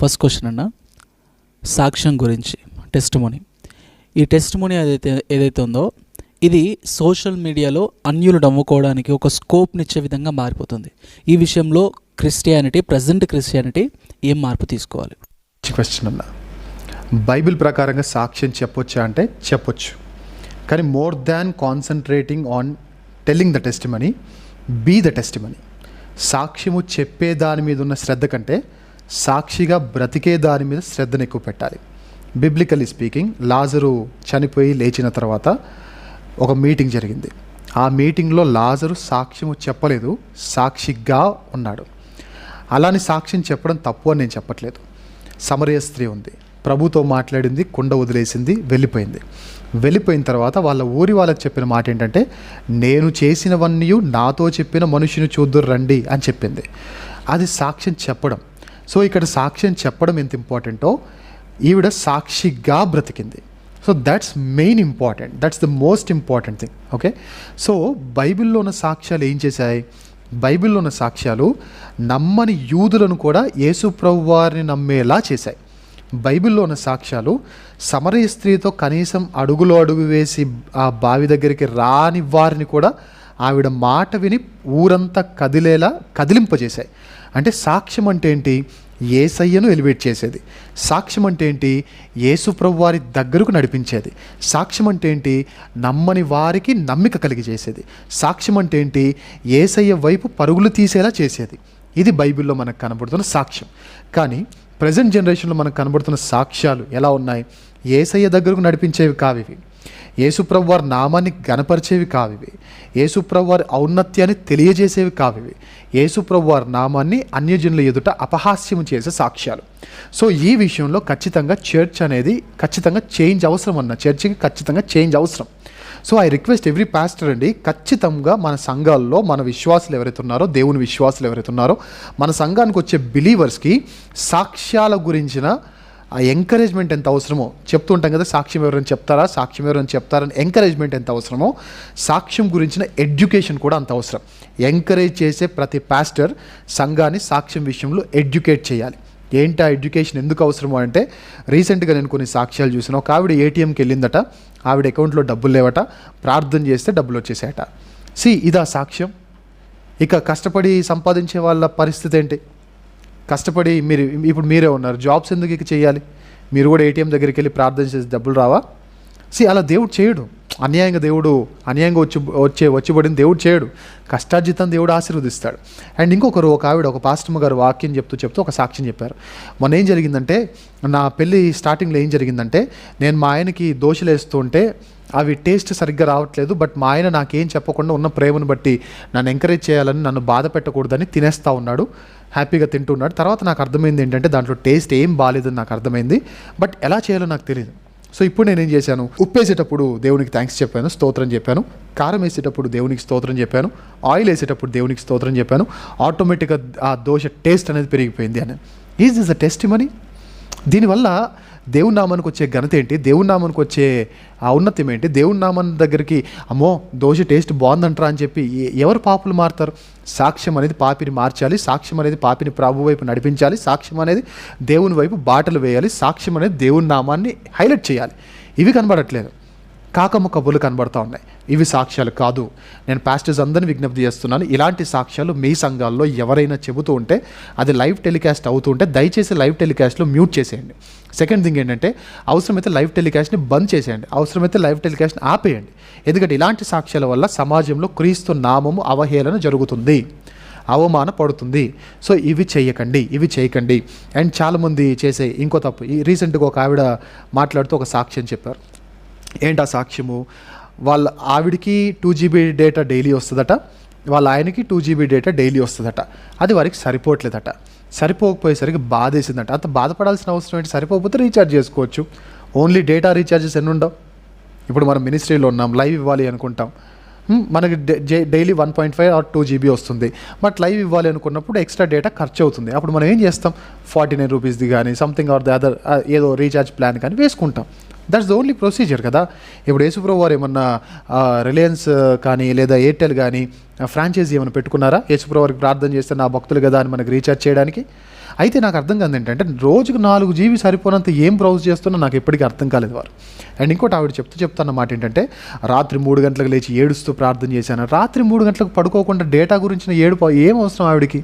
First question అన్న. సాక్ష్యం గురించి టెస్ట్ మోని ఈ టెస్ట్ మోని ఏదైతే ఏదైతే ఉందో ఇది సోషల్ మీడియాలో అన్యులు నమ్ముకోవడానికి ఒక స్కోప్నిచ్చే విధంగా మారిపోతుంది. ఈ విషయంలో క్రిస్టియానిటీ ప్రజెంట్ క్రిస్టియానిటీ ఏం మార్పు తీసుకోవాలి? క్వశ్చన్ అన్న. బైబిల్ ప్రకారంగా సాక్ష్యం చెప్పొచ్చా అంటే చెప్పొచ్చు. కానీ more than concentrating on telling the testimony be the testimony సాక్ష్యము చెప్పే దాని మీద ఉన్న శ్రద్ధ కంటే సాక్షిగా బ్రతికే దాని మీద శ్రద్ధను ఎక్కువ పెట్టాలి బిబ్లికలీ స్పీకింగ్ లాజరు చనిపోయి లేచిన తర్వాత ఒక మీటింగ్ జరిగింది. ఆ మీటింగ్లో లాజరు సాక్ష్యము చెప్పలేదు సాక్షిగా ఉన్నాడు. అలాని సాక్ష్యం చెప్పడం తప్పు అని నేను చెప్పట్లేదు. సమరయ స్త్రీ ఉంది. ప్రభుతో మాట్లాడింది కుండ వదిలేసింది వెళ్ళిపోయింది. వెళ్ళిపోయిన తర్వాత వాళ్ళ ఊరి వాళ్ళకి చెప్పిన మాట ఏంటంటే నేను చేసినవన్నీ నాతో చెప్పిన మనుషుని చూద్దురు రండి అని చెప్పింది. అది సాక్ష్యం చెప్పడం సో ఇక్కడ సాక్ష్యం చెప్పడం ఎంత ఇంపార్టెంటో ఈవిడ సాక్షిగా బ్రతికింది. So that's main important that's the most important thing okay so బైబిల్లో ఉన్న సాక్ష్యాలు ఏం చేశాయి? బైబిల్లో ఉన్న సాక్ష్యాలు నమ్మని యూదులను కూడా యేసు వారిని నమ్మేలా చేశాయి. బైబిల్లో ఉన్న సాక్ష్యాలు సమరయ స్త్రీతో కనీసం అడుగులో అడుగు వేసి ఆ బావి దగ్గరికి రాని వారిని కూడా ఆవిడ మాట విని ఊరంతా కదిలేలా కదిలింపజేశాయి. అంటే సాక్ష్యం అంటే ఏంటి? ఏసయ్యను ఎలివేట్ చేసేది. సాక్ష్యం అంటే ఏంటి? యేసు వారి దగ్గరకు నడిపించేది. సాక్ష్యం అంటే ఏంటి? నమ్మని వారికి నమ్మిక కలిగి చేసేది. సాక్ష్యం అంటే ఏంటి? ఏసయ్య వైపు పరుగులు తీసేలా చేసేది. ఇది బైబిల్లో మనకు కనబడుతున్న సాక్ష్యం. కానీ ప్రజెంట్ జనరేషన్లో మనకు కనబడుతున్న సాక్ష్యాలు ఎలా ఉన్నాయి? ఏసయ్య దగ్గరకు నడిపించేవి కావివి. యేసుప్రభు వారి నామాన్ని గనపరిచేవి కావివి. యేసుప్రభు వారి ఔన్నత్యాన్ని తెలియజేసేవి కావివి. యేసుప్రభు వారి నామాన్ని అన్యజనుల ఎదుట అపహాస్యం చేసే సాక్ష్యాలు. సో ఈ విషయంలో ఖచ్చితంగా చర్చ్ అనేది ఖచ్చితంగా చేంజ్ అవసరం అన్న చర్చికి ఖచ్చితంగా చేంజ్ అవసరం. So I request every pastor అండి ఖచ్చితంగా మన సంఘాల్లో మన విశ్వాసులు ఎవరైతే ఉన్నారో దేవుని విశ్వాసులు ఎవరైతే ఉన్నారో మన సంఘానికి వచ్చే బిలీవర్స్కి సాక్ష్యాల గురించిన ఆ ఎంకరేజ్మెంట్ ఎంత అవసరమో చెప్తూ ఉంటాం కదా సాక్ష్యం ఎవరైనా చెప్తారా సాక్ష్యం ఎవరైనా చెప్తారని ఎంకరేజ్మెంట్ ఎంత అవసరమో సాక్ష్యం గురించిన ఎడ్యుకేషన్ కూడా అంత అవసరం. ఎంకరేజ్ చేసే ప్రతి పాస్టర్ సంఘాన్ని సాక్ష్యం విషయంలో ఎడ్యుకేట్ చేయాలి. ఏంటి ఆ ఎడ్యుకేషన్ ఎందుకు అవసరమో అంటే రీసెంట్గా నేను కొన్ని సాక్ష్యాలు చూసిన ఒక ఆవిడ ఏటీఎంకి వెళ్ళిందట ఆవిడ అకౌంట్లో డబ్బులు లేవట ప్రార్థన చేస్తే డబ్బులు వచ్చేసాయట. సి ఇదా సాక్ష్యం. ఇక కష్టపడి సంపాదించే వాళ్ళ పరిస్థితి ఏంటి? కష్టపడి మీరు ఇప్పుడు మీరే ఉన్నారు. జాబ్స్ ఎందుకు ఇక చేయాలి? మీరు కూడా ఏటీఎం దగ్గరికి వెళ్ళి ప్రార్థన చేసి డబ్బులు రావా? సి అలా దేవుడు చేయడు. అన్యాయంగా దేవుడు అన్యాయంగా వచ్చి వచ్చే వచ్చిబడిన దేవుడు చేయడు. కష్టార్జితం దేవుడు ఆశీర్వదిస్తాడు. అండ్ ఇంకొకరు ఒక ఆవిడ ఒక పాస్టమ్ గారు వాక్యం చెప్తూ చెప్తూ ఒక సాక్ష్యం చెప్పారు. మొన్న ఏం జరిగిందంటే నా పెళ్ళి స్టార్టింగ్లో ఏం జరిగిందంటే నేను మా ఆయనకి దోశలు ఉంటే అవి టేస్ట్ సరిగ్గా రావట్లేదు బట్ మా ఆయన నాకేం చెప్పకుండా ఉన్న ప్రేమను బట్టి నన్ను ఎంకరేజ్ చేయాలని నన్ను బాధ పెట్టకూడదని తినేస్తూ ఉన్నాడు హ్యాపీగా తింటున్నాడు తర్వాత నాకు అర్థమైంది ఏంటంటే దాంట్లో టేస్ట్ ఏం బాగాలేదని నాకు అర్థమైంది బట్ ఎలా చేయాలో నాకు తెలియదు సో ఇప్పుడు నేనేం చేశాను? ఉప్పేసేటప్పుడు దేవునికి థ్యాంక్స్ చెప్పాను స్తోత్రం చెప్పాను. కారం వేసేటప్పుడు దేవునికి స్తోత్రం చెప్పాను. ఆయిల్ వేసేటప్పుడు దేవునికి స్తోత్రం చెప్పాను. ఆటోమేటిక్గా ఆ దోశ టేస్ట్ అనేది పెరిగిపోయింది అని. Is this a testimony దీనివల్ల దేవుని నామానికి వచ్చే ఘనత ఏంటి? దేవుని నామానికి వచ్చే ఉన్నతం ఏంటి? దేవుని నామం దగ్గరికి అమ్మో దోశ టేస్ట్ బాగుందంటారా అని చెప్పి ఎవరు పాపులు మారుతారు? సాక్ష్యం అనేది పాపిని మార్చాలి. సాక్ష్యం అనేది పాపిని ప్రభు వైపు నడిపించాలి. సాక్ష్యం అనేది దేవుని వైపు బాటలు వేయాలి. సాక్ష్యం అనేది దేవుని నామాన్ని హైలైట్ చేయాలి. ఇవి కనబడట్లేదు. కాకమ్మ కబుర్లు కనబడతా ఉన్నాయి. ఇవి సాక్ష్యాలు కాదు. నేను పాస్టర్స్ అందరిని విజ్ఞప్తి చేస్తున్నాను. ఇలాంటి సాక్ష్యాలు మీ సంఘాల్లో ఎవరైనా చెబుతూ ఉంటే అది లైవ్ టెలికాస్ట్ అవుతూ ఉంటే దయచేసి లైవ్ టెలికాస్ట్లో మ్యూట్ చేసేయండి. సెకండ్ థింగ్ ఏంటంటే అవసరమైతే లైవ్ టెలికాస్ట్ని బంద్ చేసేయండి. అవసరమైతే లైవ్ టెలికాస్ట్ని ఆపేయండి. ఎందుకంటే ఇలాంటి సాక్ష్యాల వల్ల సమాజంలో క్రీస్తు నామము అవహేళన జరుగుతుంది. అవమాన పడుతుంది. సో ఇవి చేయకండి. ఇవి చేయకండి. అండ్ చాలామంది చేసే ఇంకో తప్పు. ఈ రీసెంట్గా ఒక ఆవిడ మాట్లాడుతూ ఒక సాక్ష్యం చెప్పారు. ఏంటా సాక్ష్యము? వాళ్ళ ఆవిడికి టూ జీబీ డేటా డైలీ వస్తుందట వాళ్ళ ఆయనకి టూ జీబీ డేటా డైలీ వస్తుందట. అది వారికి సరిపోవట్లేదట. సరిపోకపోయేసరికి బాధేసిందట. అంత బాధపడాల్సిన అవసరం ఏంటి? సరిపోకపోతే రీఛార్జ్ చేసుకోవచ్చు. ఓన్లీ డేటా రీఛార్జెస్ ఎన్ని ఉండవు ఇప్పుడు మనం మినిస్ట్రీలో ఉన్నాం లైవ్ ఇవ్వాలి అనుకుంటాం. మనకి daily one point five or two GB వస్తుంది. బట్ లైవ్ ఇవ్వాలి అనుకున్నప్పుడు ఎక్స్ట్రా డేటా ఖర్చు అవుతుంది. అప్పుడు మనం ఏం చేస్తాం? ఫార్టీ నైన్ రూపీస్ది కానీ సంథింగ్ ఆర్ ది అదర్ ఏదో రీఛార్జ్ ప్లాన్ కానీ వేసుకుంటాం. దట్స్ ద ఓన్లీ ప్రొసీజర్ కదా? ఇప్పుడు యేసుప్రభు వారు ఏమన్నా రిలయన్స్ కానీ లేదా ఎయిర్టెల్ కానీ ఫ్రాంచైజీ ఏమైనా పెట్టుకున్నారా? యేసుప్రభు వారికి ప్రార్థన చేస్తే నా భక్తులు కదా అని మనకి రీఛార్జ్ చేయడానికి? అయితే నాకు అర్థం కాదు ఏంటంటే రోజుకు నాలుగు జీబీ సరిపోనంత ఏం బ్రౌజ్ చేస్తున్నా నాకు ఎప్పటికీ అర్థం కాలేదు వారు. అండ్ ఇంకోటి ఆవిడ చెప్తూ చెప్తున్న మాట ఏంటంటే రాత్రి మూడు గంటలకు లేచి ఏడుస్తూ ప్రార్థన చేశాను. రాత్రి మూడు గంటలకు పడుకోకుండా డేటా గురించిన ఏడుపు ఏం అవసరం ఆవిడకి?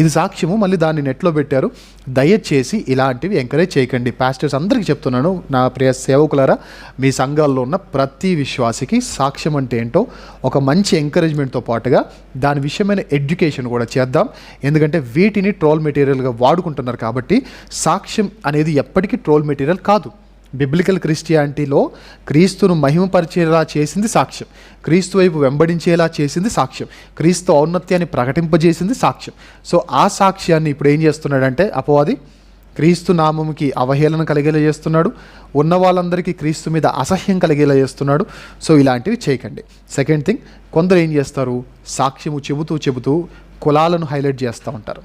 ఇది సాక్ష్యము మళ్ళీ దాన్ని నెట్లో పెట్టారు. దయచేసి ఇలాంటివి ఎంకరేజ్ చేయకండి. పాస్టర్స్ అందరికీ చెప్తున్నాను నా ప్రియ సేవకులారా మీ సంఘాల్లో ఉన్న ప్రతి విశ్వాసికి సాక్ష్యం అంటే ఏంటో ఒక మంచి ఎంకరేజ్మెంట్తో పాటుగా దాని విషయమైన ఎడ్యుకేషన్ కూడా చేద్దాం. ఎందుకంటే వీటిని ట్రోల్ మెటీరియల్గా వాడుకుంటున్నారు కాబట్టి సాక్ష్యం అనేది ఎప్పటికీ ట్రోల్ మెటీరియల్ కాదు. బిబ్లికల్ క్రిస్టియానిటీలో క్రీస్తును మహిమపరిచేలా చేసింది సాక్ష్యం. క్రీస్తు వైపు వెంబడించేలా చేసింది సాక్ష్యం. క్రీస్తు ఔన్నత్యాన్ని ప్రకటింపజేసింది సాక్ష్యం. సో ఆ సాక్ష్యాన్ని ఇప్పుడు ఏం చేస్తున్నాడంటే అపవాది క్రీస్తు నామముకి అవహేళన కలిగేలా చేస్తున్నాడు. ఉన్న వాళ్ళందరికీ క్రీస్తు మీద అసహ్యం కలిగేలా చేస్తున్నాడు. సో ఇలాంటివి చేయకండి. సెకండ్ థింగ్ కొందరు ఏం చేస్తారు? సాక్ష్యము చెబుతూ చెబుతూ కులాలను హైలైట్ చేస్తూ ఉంటారు.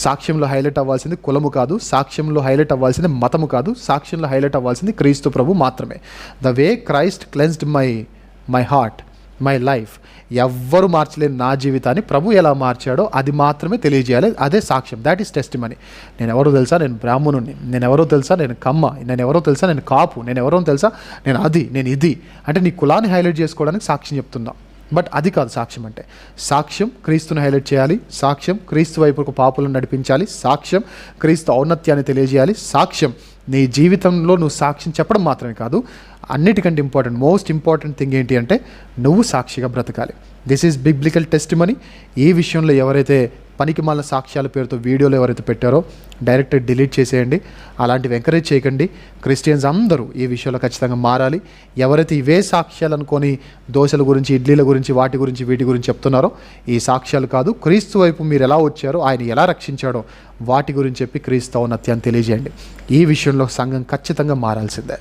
సాక్ష్యంలో హైలైట్ అవ్వాల్సింది కులము కాదు సాక్ష్యంలో హైలైట్ అవ్వాల్సింది మతము కాదు సాక్ష్యంలో హైలైట్ అవ్వాల్సింది క్రీస్తు ప్రభు మాత్రమే. The way Christ cleansed my my heart my life ఎవ్వరు మార్చలేని నా జీవితాన్ని ప్రభు ఎలా మార్చాడో అది మాత్రమే తెలియజేయాలి. అదే సాక్ష్యం. దాట్ ఈస్ టెస్ట్ మనీ నేను ఎవరో తెలుసా? నేను బ్రాహ్మణుని. నేను ఎవరో తెలుసా? నేను కమ్మ. నేను ఎవరో తెలుసా? నేను కాపు. నేను ఎవరో తెలుసా? నేను అది నేను ఇది. అంటే నీ కులాన్ని హైలైట్ చేసుకోవడానికి సాక్ష్యం చెప్తున్నా. బట్ అది కాదు సాక్ష్యం అంటే. సాక్ష్యం క్రీస్తుని హైలైట్ చేయాలి. సాక్ష్యం క్రీస్తు వైపుకు పాపులను నడిపించాలి. సాక్ష్యం క్రీస్తు ఔన్నత్యాన్ని తెలియజేయాలి. సాక్ష్యం నీ జీవితంలో నువ్వు సాక్ష్యం చెప్పడం మాత్రమే కాదు. అన్నిటికంటే ఇంపార్టెంట్ మోస్ట్ ఇంపార్టెంట్ థింగ్ ఏంటి అంటే నువ్వు సాక్షిగా బ్రతకాలి. This is biblical testimony ఈ విషయంలో ఎవరైతే పనికి మాల సాక్ష్యాల పేరుతో వీడియోలు ఎవరైతే పెట్టారో డైరెక్ట్ డిలీట్ చేసేయండి. అలాంటివి ఎంకరేజ్ చేయకండి. క్రిస్టియన్స్ అందరూ ఈ విషయంలో ఖచ్చితంగా మారాలి. ఎవరైతే ఇవే సాక్ష్యాలు అనుకొని దోశల గురించి ఇడ్లీల గురించి వాటి గురించి వీటి గురించి చెప్తున్నారో ఈ సాక్ష్యాలు కాదు క్రీస్తు వైపు మీరు ఎలా వచ్చారో ఆయన ఎలా రక్షించాడో వాటి గురించి చెప్పి క్రీస్తు ఔన్నత్యాన్ని తెలియజేయండి. ఈ విషయంలో సంఘం ఖచ్చితంగా మారాల్సిందే.